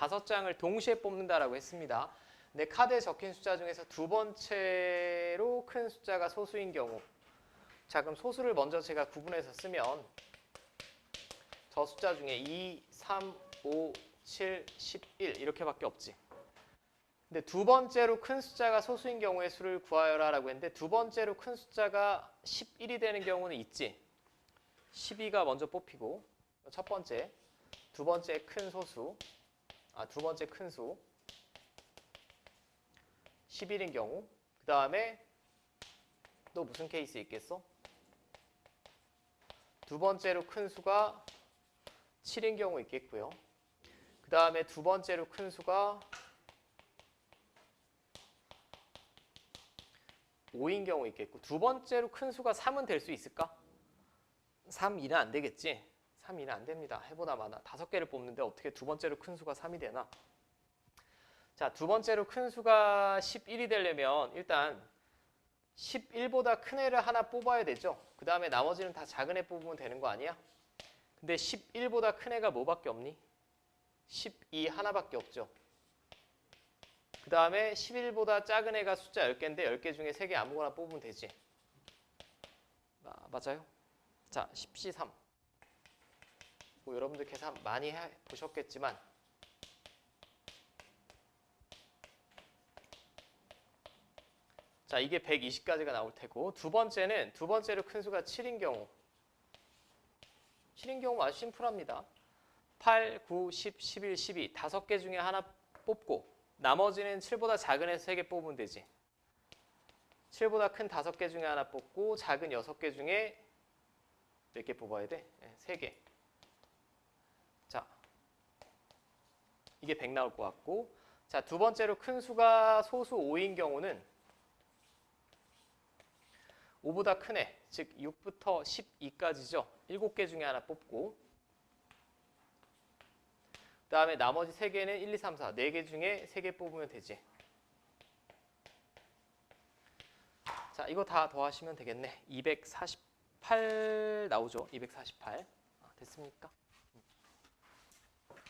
다섯 장을 동시에 뽑는다라고 했습니다. 근데 카드에 적힌 숫자 중에서 두 번째로 큰 숫자가 소수인 경우 자 그럼 소수를 먼저 제가 구분해서 쓰면 저 숫자 중에 2, 3, 5, 7, 11 이렇게밖에 없지. 근데 두 번째로 큰 숫자가 소수인 경우의 수를 구하여라 라고 했는데 두 번째로 큰 숫자가 11이 되는 경우는 있지. 12가 먼저 뽑히고 첫 번째, 두 번째 큰 소수, 아 두 번째 큰 수, 11인 경우, 그 다음에 또 무슨 케이스 있겠어? 두 번째로 큰 수가 7인 경우 있겠고요. 그 다음에 두 번째로 큰 수가 5인 경우 있겠고 두 번째로 큰 수가 3은 될 수 있을까? 3, 2는 안 되겠지? 3, 2는 안 됩니다. 해보다 많아. 다섯 개를 뽑는데 어떻게 두 번째로 큰 수가 3이 되나? 자, 두 번째로 큰 수가 11이 되려면 일단 11보다 큰 애를 하나 뽑아야 되죠. 그 다음에 나머지는 다 작은 애 뽑으면 되는 거 아니야? 근데 11보다 큰 애가 뭐밖에 없니? 12 하나밖에 없죠. 그 다음에 11보다 작은 애가 숫자 10개인데 10개 중에 3개 아무거나 뽑으면 되지. 아, 맞아요? 자, 10C3. 뭐 여러분들 계산 많이 해 보셨겠지만 자, 이게 120까지가 나올 테고 두 번째는 두 번째로 큰 수가 7인 경우 7인 경우 아주 심플합니다. 8, 9, 10, 11, 12 다섯 개 중에 하나 뽑고 나머지는 7보다 작은 애 3개 뽑으면 되지. 7보다 큰 다섯 개 중에 하나 뽑고 작은 여섯 개 중에 몇 개 뽑아야 돼? 네, 3개. 자, 이게 100 나올 것 같고 자, 두 번째로 큰 수가 소수 5인 경우는 5보다 큰 애, 즉 6부터 12까지죠. 7개 중에 하나 뽑고 그 다음에 나머지 3개는 1, 2, 3, 4, 4개 중에 3개 뽑으면 되지. 자, 이거 다 더하시면 되겠네. 248 나오죠. 248. 아, 됐습니까?